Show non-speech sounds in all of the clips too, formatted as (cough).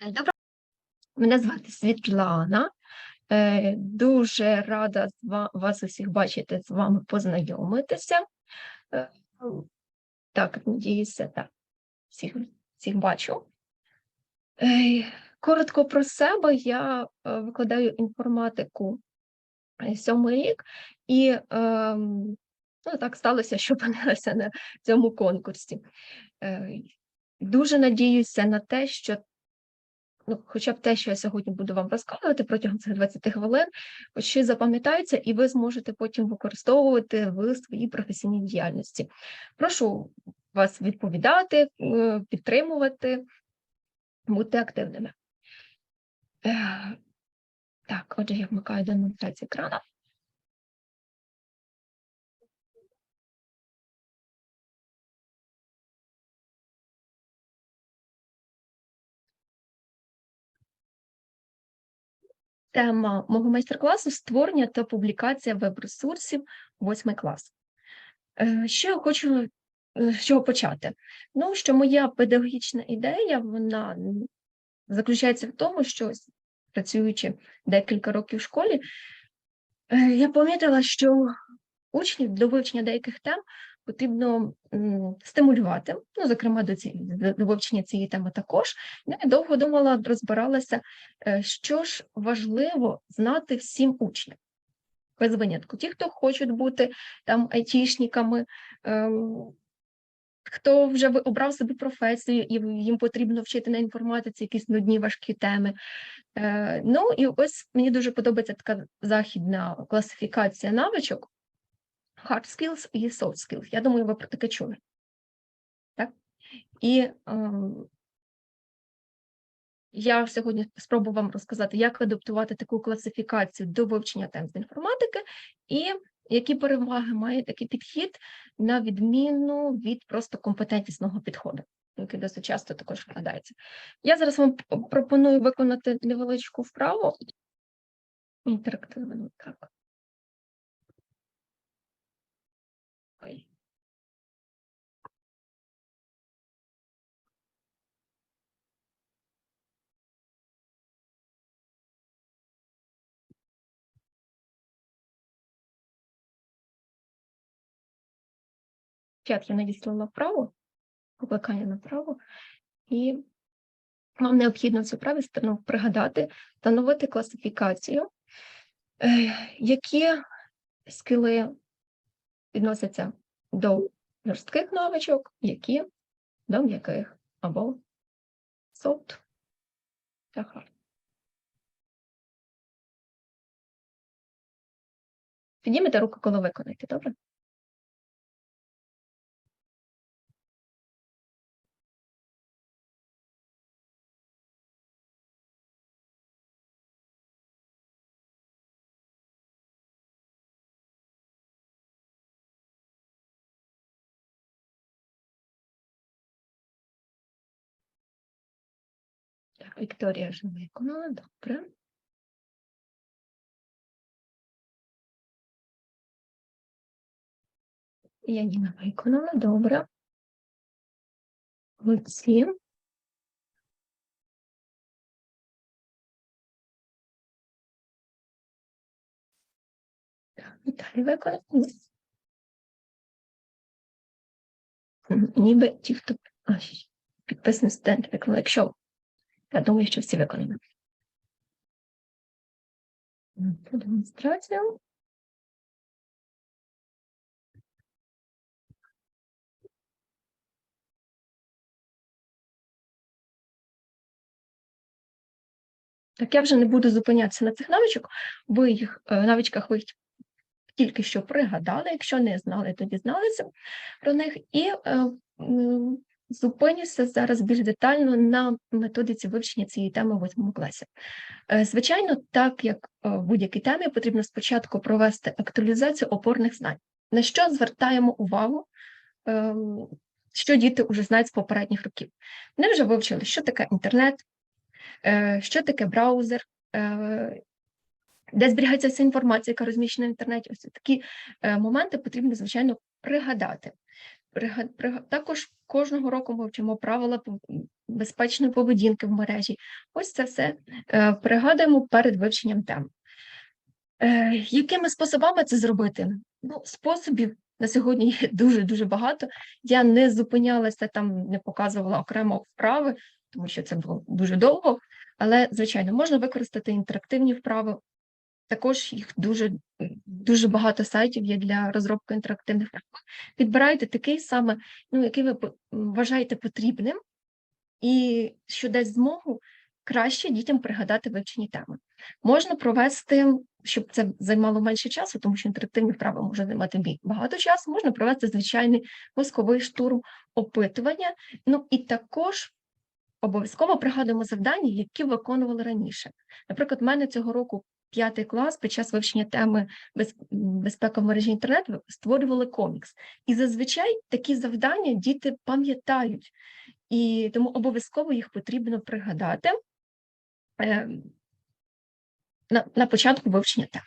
Доброго мене звати Світлана. Е, Дуже рада вас усіх бачити, з вами познайомитися. Е, Так, надіюся, так. Всіх, всіх бачу. Коротко про себе. Я е, викладаю інформатику сьомий рік, і ем, ну, так сталося, що (laughs) опинилася на цьому конкурсі. Дуже надіюся на те, що ну, хоча б те, що я сьогодні буду вам розказувати протягом цих 20 хвилин, щось запам'ятається, і ви зможете потім використовувати в своїй професійній діяльності. Прошу вас відповідати, е, підтримувати, бути активними. Так, отже, я вмикаю демонстрацію екрану. Тема мого майстер-класу створення та публікація веб-ресурсів 8 клас. Е, Що я хочу е, з чого почати? Ну, що моя педагогічна ідея, вона заключається в тому, що працюючи декілька років в школі, е, я помітила, що учнів до вивчення деяких тем потрібно стимулювати, ну, зокрема, до, цієї, до- вивчення цієї теми також. Ну, Я довго думала, розбиралася, е, що ж важливо знати всім учням. Без винятку. Ті, хто хочуть бути там айтішниками, ем, хто вже обрав собі професію, і їм потрібно вчити на інформатиці якісь нудні важкі теми. Е, ну і ось мені дуже подобається така західна класифікація навичок hard skills і soft skills. Я думаю, ви про таке чули. Так? І ем, я сьогодні спробую вам розказати, як адаптувати таку класифікацію до вивчення тем з інформатики, і які переваги має такий підхід на відміну від просто компетентнісного підходу, який досить часто також вкладається. Я зараз вам пропоную виконати невеличку вправу. Інтерактивну, так. Чат я надіслала вправо, покликання направо, і вам необхідно в цю праві сторону пригадати, встановити класифікацію, е, які скіли відносяться до жорстких навичок, які до м'яких або soft та hard. Піднімете руку, коли виконаєте, добре? Вікторія вже виконала, добре. Яніна виконала, добре. Молодці. Віталій виконав. Ніби ті, хто підписаний студент виконав, якщо я думаю, що всі виконали. М, Демонстрацію. Так, я вже не буду зупинятися на цих навичок, ви їх е, навичках ви їх тільки що пригадали, якщо не знали, то дізналися про них. І е, зупинюся зараз більш детально на методиці вивчення цієї теми в восьмому класі. Е, Звичайно, так як е, в будь-якій темі потрібно спочатку провести актуалізацію опорних знань. На що звертаємо увагу, ем, що діти вже знають з попередніх років. Вони вже вивчили, що таке інтернет, е, що таке браузер, де зберігається вся інформація, яка розміщена в інтернеті. Ось такі моменти потрібно, звичайно, пригадати. Також кожного року ми вчимо правила безпечної поведінки в мережі. Ось це все е, пригадуємо перед вивченням тем. Е, Якими способами це зробити? Ну, способів на сьогодні є (laughs) дуже-дуже багато. Я не зупинялася там, не показувала окремо вправи, тому що це було дуже довго. Але, звичайно, можна використати інтерактивні вправи. Також їх дуже, дуже багато сайтів є для розробки інтерактивних вправ. Підбирайте такий саме, ну, який ви вважаєте потрібним, і що дасть змогу краще дітям пригадати вивчені теми. Можна провести, щоб це займало менше часу, тому що інтерактивні вправи може займати багато часу, можна провести звичайний мозковий штурм опитування. Ну і також обов'язково пригадуємо завдання, які виконували раніше. Наприклад, в мене цього року п'ятий клас під час вивчення теми безпека в мережі інтернет створювали комікс. І зазвичай такі завдання діти пам'ятають, і тому обов'язково їх потрібно пригадати е, на, на початку вивчення тем.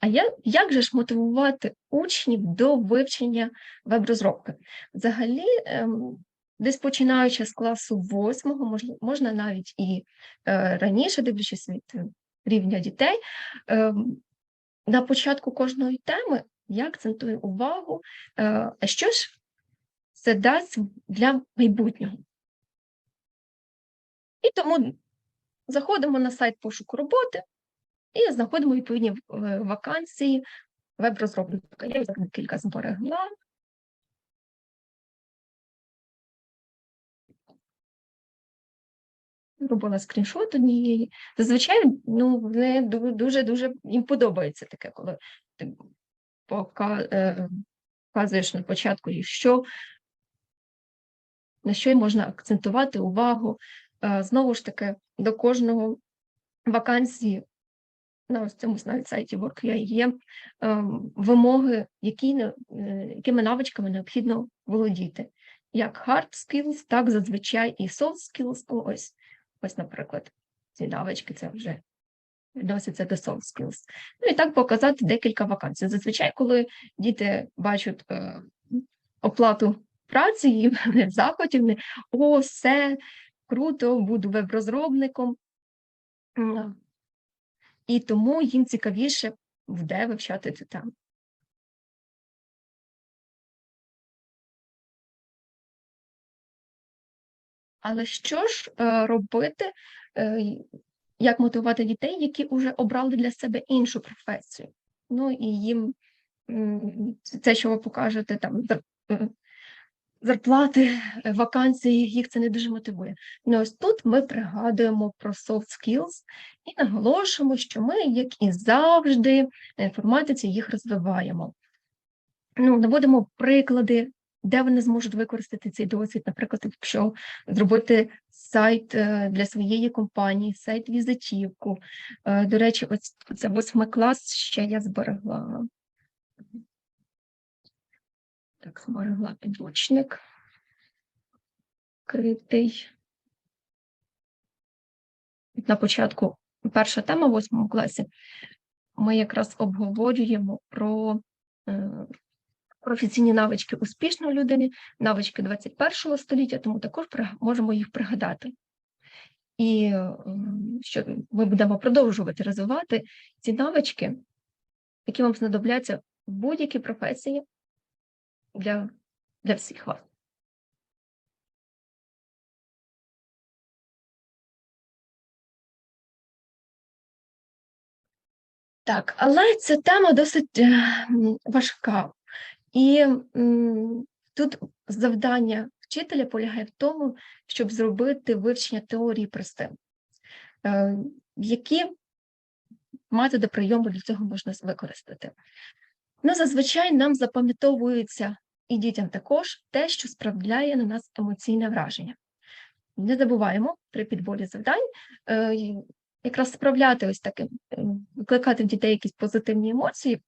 А я, як же ж мотивувати учнів до вивчення веб-розробки? Взагалі, ем, десь починаючи з класу восьмого, можна, навіть і е, раніше, дивлячись від е, рівня дітей, ем, на початку кожної теми я акцентую увагу, е, що ж це дасть для майбутнього. І тому заходимо на сайт пошуку роботи і знаходимо відповідні е, вакансії веб-розробника. Я кілька зберегла. Робила скріншот однієї. Зазвичай ну, вони дуже-дуже їм подобається таке, коли ти е, показуєш на початку, що, на що можна акцентувати увагу. Е, знову ж таки, до кожного вакансії на ось цьому навіть сайті Work.ua є е, вимоги, які, е, якими навичками необхідно володіти. Як hard skills, так зазвичай і soft skills. Ось, ось, наприклад, ці навички це вже відносяться до soft skills. Ну і так показати декілька вакансій. Зазвичай, коли діти бачать е, оплату праці, їм (laughs) в захваті, вони о, все круто, буду веб-розробником. І тому їм цікавіше буде вивчати цю тему. Але що ж е, робити, е, як мотивувати дітей, які вже обрали для себе іншу професію? Ну і їм це, що ви покажете, там е, зарплати, вакансії, їх це не дуже мотивує. Ну ось тут ми пригадуємо про soft skills і наголошуємо, що ми, як і завжди, на інформатиці їх розвиваємо. Ну, наводимо приклади, де вони зможуть використати цей досвід, наприклад, якщо зробити сайт е, для своєї компанії, сайт візитівку. Е, До речі, ось це восьмий клас ще я зберегла. Так, зберегла підручник. Критий. На початку перша тема в восьмому класі. Ми якраз обговорюємо про е, професійні навички успішної людини, навички 21 століття, тому також можемо їх пригадати. І ем, що ми будемо продовжувати розвивати ці навички, які вам знадобляться в будь-якій професії для, для всіх вас. Так, але ця тема досить е, важка. І тут завдання вчителя полягає в тому, щоб зробити вивчення теорії простим. Е, Які методи прийому для цього можна використати? Ну, зазвичай нам запам'ятовується і дітям також те, що справляє на нас емоційне враження. Не забуваємо при підборі завдань е, якраз справляти ось таким, е, викликати в дітей якісь позитивні емоції,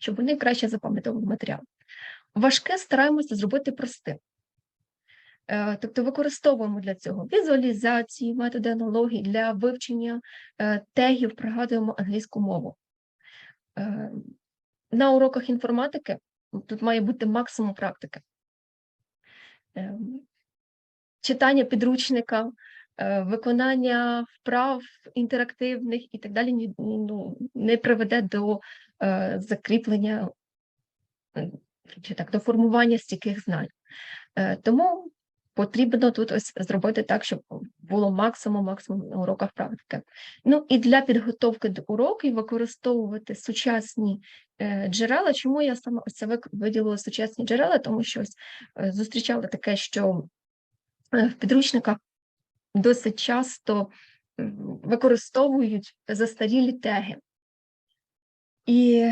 щоб вони краще запам'ятовували матеріал. Важке стараємося зробити простим. Е, Тобто використовуємо для цього візуалізації, методи аналогії для вивчення е, тегів, пригадуємо англійську мову. Е, На уроках інформатики тут має бути максимум практики. Ем, Читання підручника, виконання вправ інтерактивних і так далі ну, не приведе до е, закріплення е, чи так, до формування стійких знань. Е, Тому потрібно тут ось зробити так, щоб було максимум максимум на уроках практики. Ну і для підготовки до уроків використовувати сучасні е, джерела. Чому я саме ось це виділила сучасні джерела? Тому що ось е, зустрічала таке, що е, в підручниках досить часто використовують застарілі теги. І,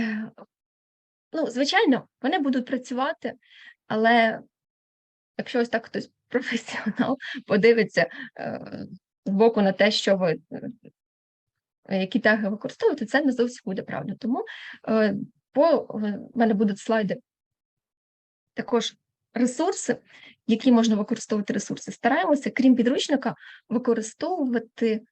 ну, звичайно, вони будуть працювати, але якщо ось так хтось (laughs) професіонал подивиться е, збоку на те, що ви е, які теги використовуєте, це не зовсім буде правда. Тому е, по в мене будуть слайди також ресурси, які можна використовувати ресурси. Стараємося, крім підручника, використовувати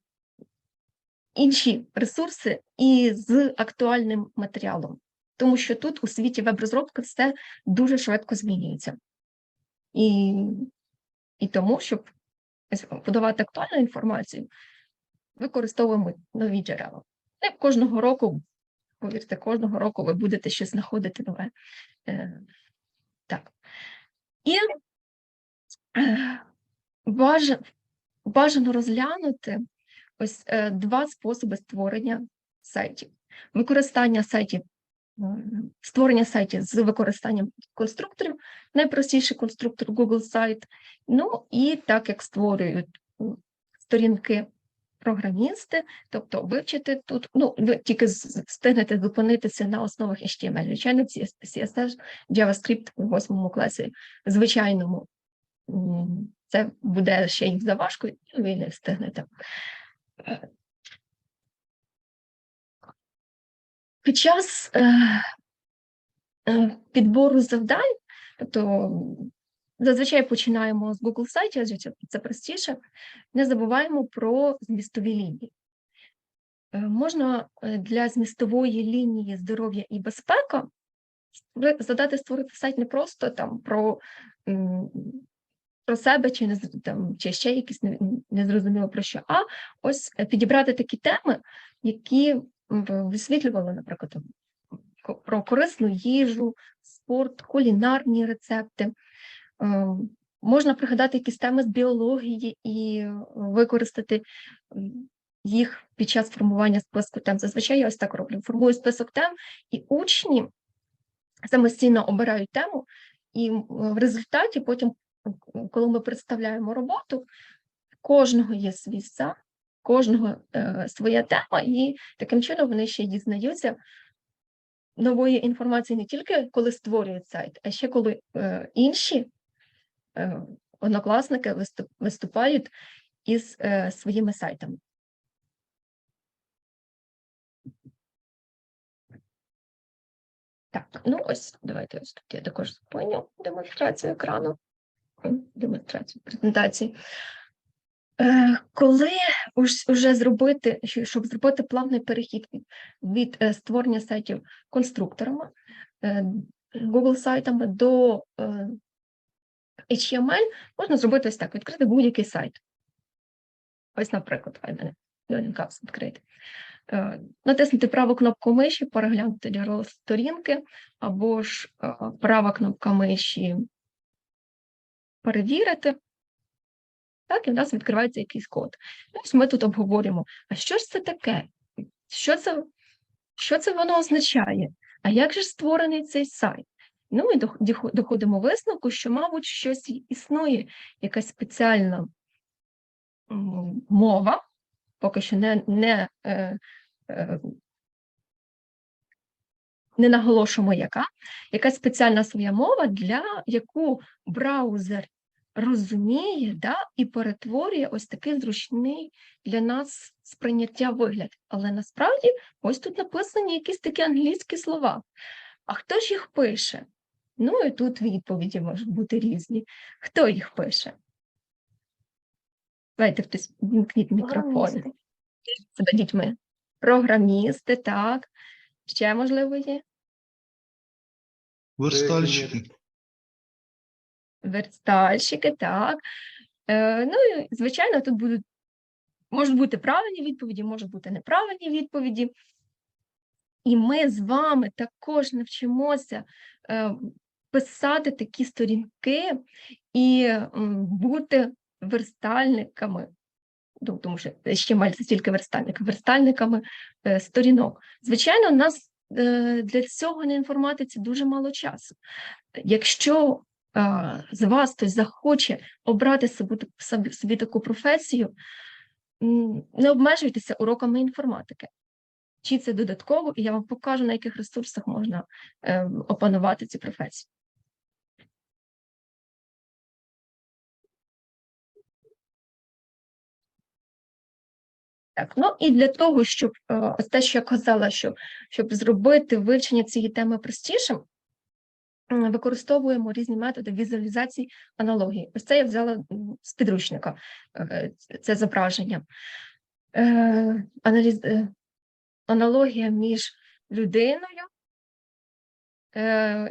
інші ресурси і з актуальним матеріалом, тому що тут у світі веб-розробки все дуже швидко змінюється. І, і тому, щоб подавати актуальну інформацію, використовуємо нові джерела. І кожного року, повірте, кожного року ви будете щось знаходити нове. І бажано, бажано розглянути ось е, два способи створення сайтів. Використання сайтів, створення сайтів з використанням конструкторів, найпростіший конструктор Google сайт. Ну і так як створюють сторінки програмісти, тобто вивчити тут, ну, ви тільки встигнете зупинитися на основах HTML, звичайно, CSS, JavaScript у восьмому класі, звичайному, це буде ще й заважко, і ви не встигнете. Е, Під час е, е, підбору завдань, тобто зазвичай починаємо з Google сайтів, адже це- простіше, не забуваємо про змістові лінії. Е, Можна е, для змістової лінії здоров'я і безпека задати створити сайт не просто там про, про себе чи не там, чи ще якісь незрозуміло про що, а ось е, підібрати такі теми, які висвітлювали, наприклад, про корисну їжу, спорт, кулінарні рецепти. Е, Можна пригадати якісь теми з біології і використати їх під час формування списку тем. Зазвичай я ось так роблю. Формую список тем, і учні самостійно обирають тему, і в результаті потім, коли ми представляємо роботу, кожного є свій сам, кожного е, своя тема, і таким чином вони ще дізнаються нової інформації не тільки коли створюють сайт, а ще коли е, інші однокласники виступають із е, своїми сайтами. Так, ну ось давайте ось тут я також зупиню демонстрацію екрану, демонстрацію презентації. Е, Коли уже зробити, щоб зробити плавний перехід від, е, створення сайтів конструкторами, е, Google сайтами до е, HTML, можна зробити ось так: відкрити будь-який сайт. Ось, наприклад, хай мене Learning Hubs відкрити. Е, Натиснути праву кнопку миші, переглянути джерело сторінки, або ж е, права кнопка миші перевірити. Так, і в нас відкривається якийсь код. Ось ми тут обговорюємо, а що ж це таке? Що це, що це воно означає? А як же створений цей сайт? Ну і доходимо висновку, що, мабуть, щось існує, якась спеціальна мова, поки що не, не, е, е, не наголошуємо, яка, якась спеціальна своя мова, для яку браузер розуміє да, і перетворює ось такий зручний для нас сприйняття вигляд. Але насправді ось тут написані якісь такі англійські слова. А хто ж їх пише? Ну і тут відповіді можуть бути різні. Хто їх пише? Давайте хтось вімкніть мікрофон. Себе дітьми. Програмісти, так. Ще, можливо, є? Верстальщики. Верстальщики, так. Е, ну, і, звичайно, тут будуть, можуть бути правильні відповіді, можуть бути неправильні відповіді. І ми з вами також навчимося е, писати такі сторінки і бути верстальниками. Ну, тому що ще має тільки верстальники, верстальниками е, сторінок. Звичайно, у нас е, для цього на інформатиці дуже мало часу. Якщо е, з вас хтось захоче обрати собі, собі, собі таку професію, не обмежуйтеся уроками інформатики. Вчіться додатково, і я вам покажу, на яких ресурсах можна е, опанувати цю професію. Так, ну і для того, щоб е, ось те, що я казала, що щоб зробити вивчення цієї теми простішим, використовуємо різні методи візуалізації аналогії. Ось це я взяла з підручника е, це зображення. Е, аналіз, аналогія між людиною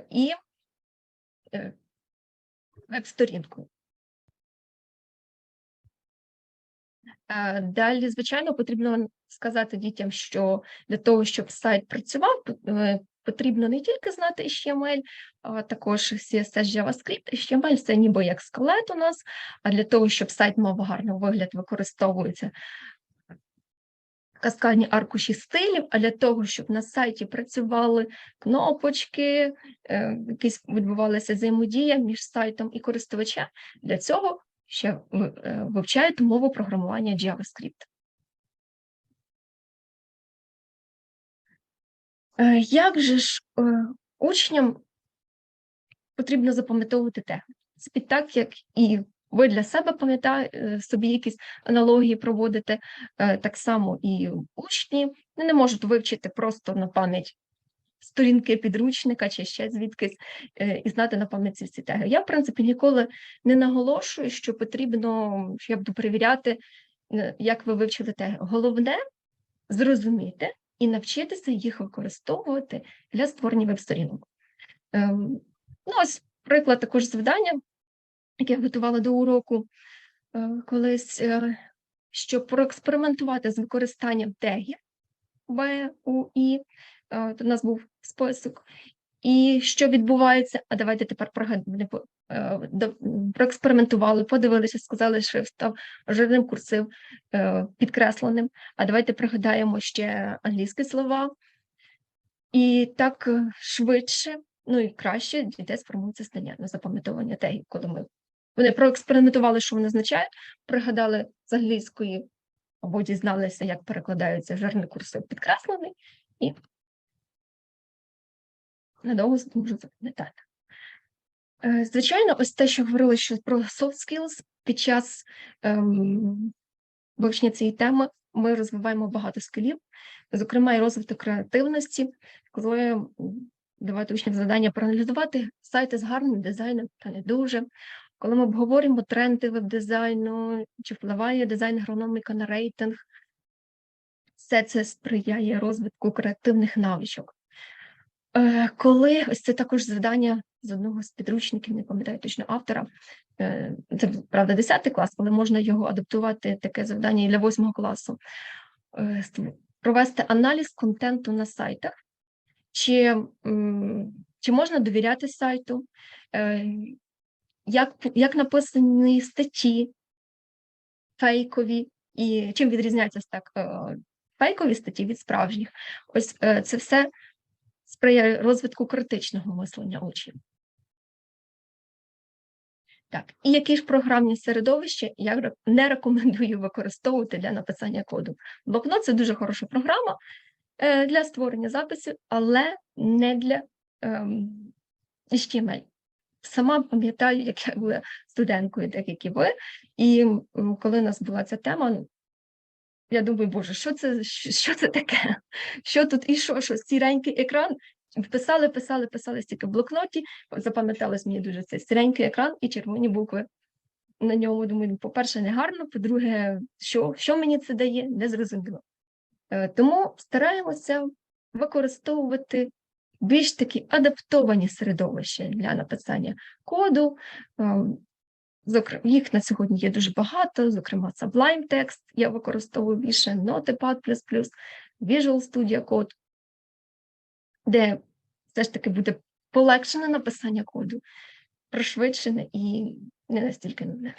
і веб-сторінкою. Далі, звичайно, потрібно сказати дітям, що для того, щоб сайт працював, е, потрібно не тільки знати HTML, а також CSS, JavaScript. HTML – це ніби як скелет у нас, а для того, щоб сайт мав гарний вигляд, використовується каскадні аркуші стилів, а для того, щоб на сайті працювали кнопочки, е, якісь відбувалася взаємодія між сайтом і користувачем, для цього ще ви- вивчають мову програмування JavaScript. Е, Як же ж е, учням потрібно запам'ятовувати техніку? Це так, як і ви для себе пам'ятаєте собі якісь аналогії проводите, е, так само і учні не можуть вивчити просто на пам'ять сторінки підручника чи ще звідкись е, і знати на пам'ять ці теги. Я, в принципі, ніколи не наголошую, що потрібно, я буду перевіряти, е, як ви вивчили теги. Головне зрозуміти і навчитися їх використовувати для створення веб-сторінок. Ем, ну, ось приклад також завдання, яке я готувала до уроку е, колись, щоб проекспериментувати з використанням тегів Б, У, І. Е, у нас був список. І що відбувається? А давайте тепер пригадаємо, проекспериментували, подивилися, сказали, що став жирним курсив е, підкресленим. А давайте пригадаємо ще англійські слова. І так е, швидше, ну і краще дітей сформується знання на запам'ятовування тегів, коли ми вони проекспериментували, що вони означають, пригадали з англійської або дізналися, як перекладаються жирний курсив підкреслений, і надовго зможуть запам'ятати. Е, Звичайно, ось те, що говорили що про soft skills під час ем, вивчення цієї теми, ми розвиваємо багато скілів, зокрема і розвиток креативності, коли давати учням завдання проаналізувати сайти з гарним дизайном та не дуже. Коли ми обговорюємо тренди веб-дизайну, чи впливає дизайн агрономіка на рейтинг, все це сприяє розвитку креативних навичок. Е, Коли ось це також завдання з одного з підручників, не пам'ятаю точно автора, е, це правда 10 клас, але можна його адаптувати таке завдання і для 8 класу. Е, Провести аналіз контенту на сайтах, чи, чи можна довіряти сайту, як, як написані статті фейкові, і чим відрізняються так фейкові статті від справжніх. Ось це все сприяє розвитку критичного мислення учнів. Так, і які ж програмні середовища я не рекомендую використовувати для написання коду. Блокнот це дуже хороша програма е, для створення записів, але не для ем, HTML. Сама пам'ятаю, як я була студенткою, так як і ви, і коли у нас була ця тема, ну, я думаю, боже, що це, що це таке? (laughs) Що тут і що, що сіренький екран? Писали, писали, писали стільки в блокноті, запам'яталось мені дуже цей сіренький екран і червоні букви на ньому. Думаю, по-перше, не гарно, по-друге, що, що мені це дає, не зрозуміло. Е, Тому стараємося використовувати більш такі адаптовані середовища для написання коду. Ем, Зокрема, їх на сьогодні є дуже багато, зокрема, Sublime Text я використовую більше Notepad++, Visual Studio Code, де все ж таки буде полегшене написання коду, пришвидшене і не настільки нудне.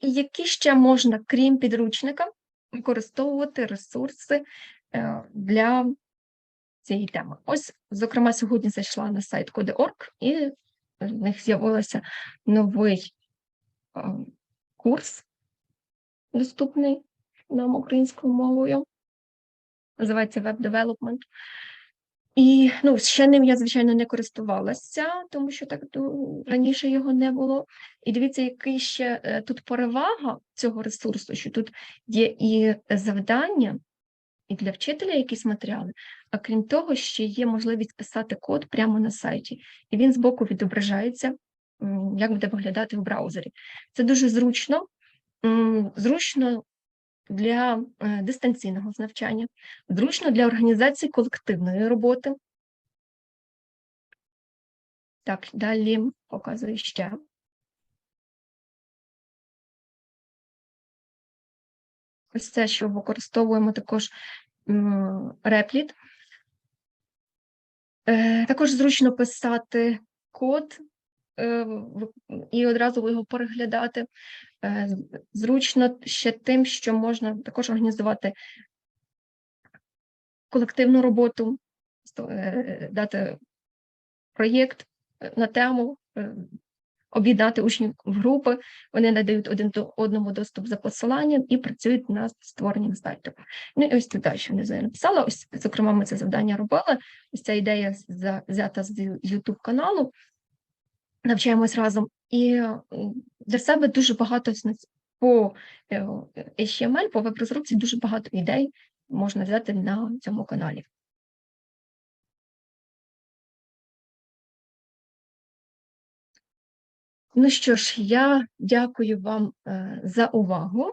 Які ще можна, крім підручника, використовувати ресурси е, для цієї теми? Ось, зокрема, сьогодні зайшла на сайт Code.org, і в них з'явився новий курс, доступний нам українською мовою. Називається Web Development. І ну, ще ним я, звичайно, не користувалася, тому що так раніше його не було. І дивіться, який ще е, тут перевага цього ресурсу, що тут є і завдання, і для вчителя якісь матеріали, а крім того, ще є можливість писати код прямо на сайті, і він збоку відображається, як буде виглядати в браузері. Це дуже зручно, зручно для е, дистанційного навчання, зручно для організації колективної роботи. Так, далі показую ще. Ось це, що використовуємо також. Е, Також зручно писати код е, і одразу його переглядати. Е, Зручно ще тим, що можна також організувати колективну роботу, е, дати проєкт е, на тему, е, об'єднати учнів в групи, вони надають один до одному доступ за посиланням і працюють над створенням сайту. Ну і ось тут далі внизу я написала. Ось, зокрема, ми це завдання робили. Ось ця ідея взята з YouTube каналу. Навчаємось разом. І для себе дуже багато на по е, HTML, по веб-розробці дуже багато ідей можна взяти на цьому каналі. Ну що ж, я дякую вам е, за увагу.